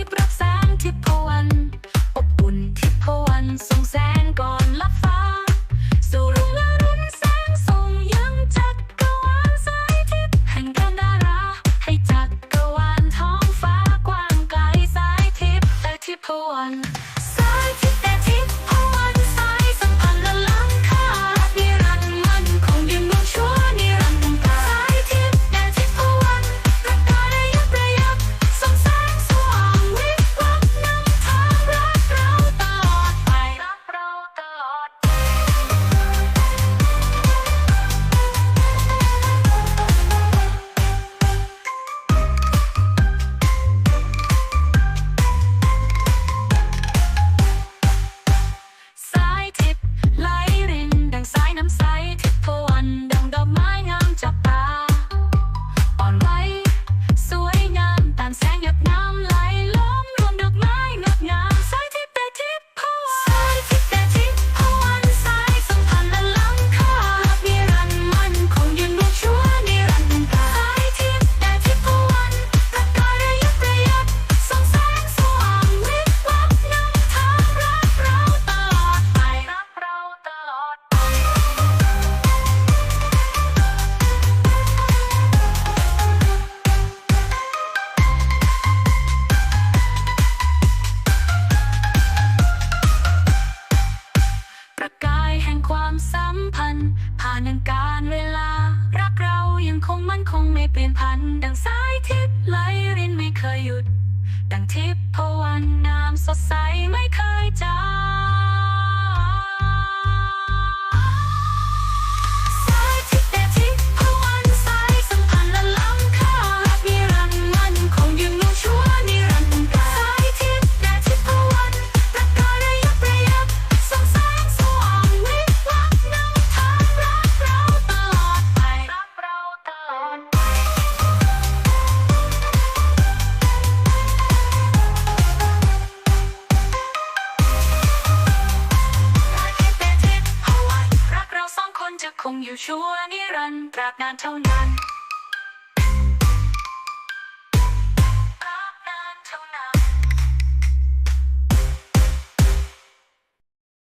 ทิรัแสงทิพพวันอบอุ่นทิพพวันส่งแสงก่อนลับฟ้า สู่รุ่งอรุณแสงส่งยังจักรวาลสายทิพห่งการดารา ให้จักรวาลท้องฟ้ากว้างไกลสายทิพต่ทิพวันสายทิพย์านแห่งการเวลา รักเรายังคงมั่นคงไม่เปลี่ยนพัน ดังสายทิพย์ไหลรินไม่เคยหยุด ดังทิพย์พวันน้ำสดใสไม่เคยจาง งอยู่ชั่วนิรันดร์ตราบนานเท่านั้น